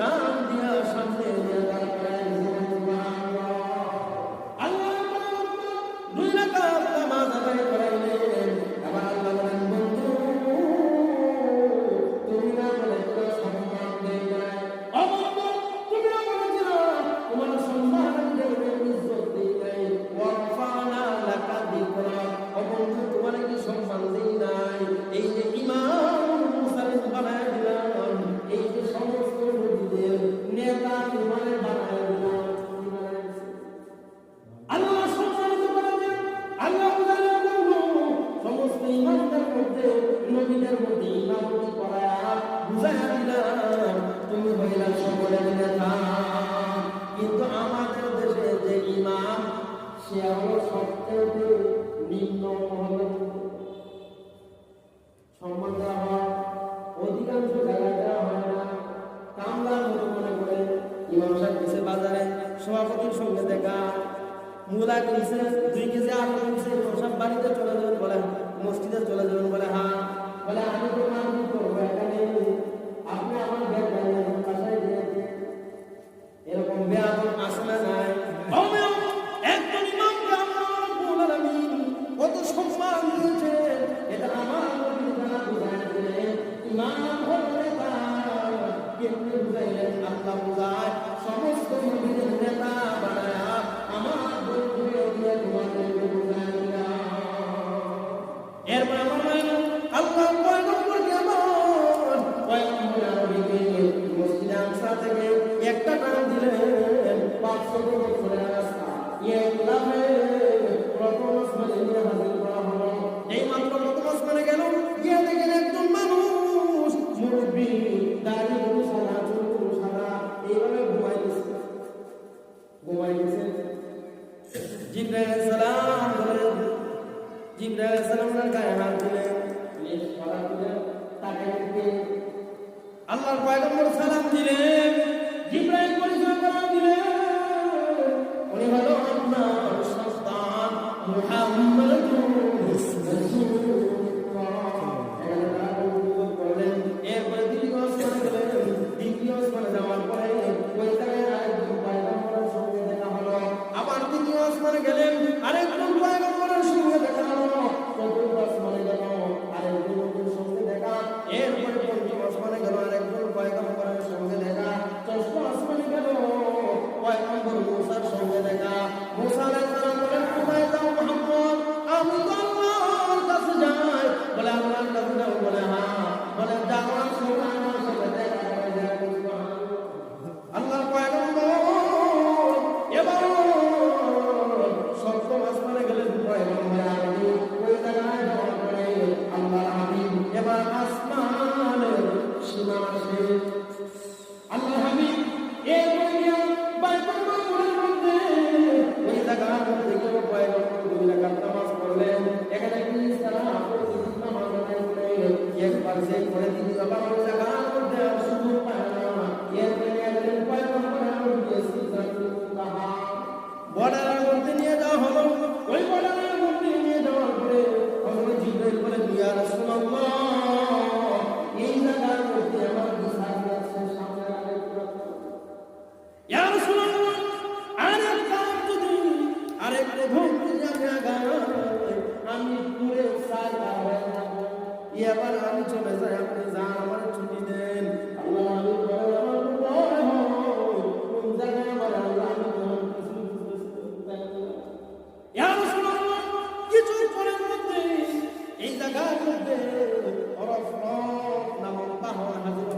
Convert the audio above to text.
প্রাণ দিয়া সামনে দিয়া তুমি হইলা সকলের নেতা কিন্তু আমাদের দেশে যে ইমাম, সে আমার সবচেয়ে নিম্ন মহলে সম্মান দেওয়া হয় অধিকাংশ জায়গায় দেওয়া হয় না কামলার মতো মনে করে ইমাম সাহেব গেছে বাজারে সভাপতির সঙ্গে দেখা মূলা কিনছে দুই কেজি আলু কিনছে ইমাম সাহেব বাড়িতে চলে যাবেন বলে, মসজিদে চলে যাবেন বলে হ্যাঁ। বলে, আমি তো নাম কি করব? এখানে আপনি আমার ব্যাগ বানিয়ে দেন বাসায় দিয়ে এরকম ব্যায়াম আসে না নাই একজন ইমামকে আমরা রব্বুল আলামিন কত সম্মান দিয়েছেন এটা আমার নবী দ্বারা বুঝাইছে ইমাম হলে তার কেমনে বুঝাইলেন? আল্লাহ বুঝায়। সমস্ত নবীদের নেতা বানায়া আমার বন্ধুরে দিয়ে তোমাদেরকে বুঝাইয়া এরপর আমার আল্লাহ জিব্রাইসালাম বলেন জিব্রাইসালাম গায়ে হাত দিলেন। আল্লাহর পয়গম্বর সালাম দিলেন জিব্রাইল পরিচয় করা দিলেন। উনি হলো আপনার সন্তান মুহাম্মদ রাসূলুল্লাহ। গিয়ে আবার আমি চলে যাই আপনি যান আমার ছুটি দেন। আল্লাহ নামক বাহন হাজির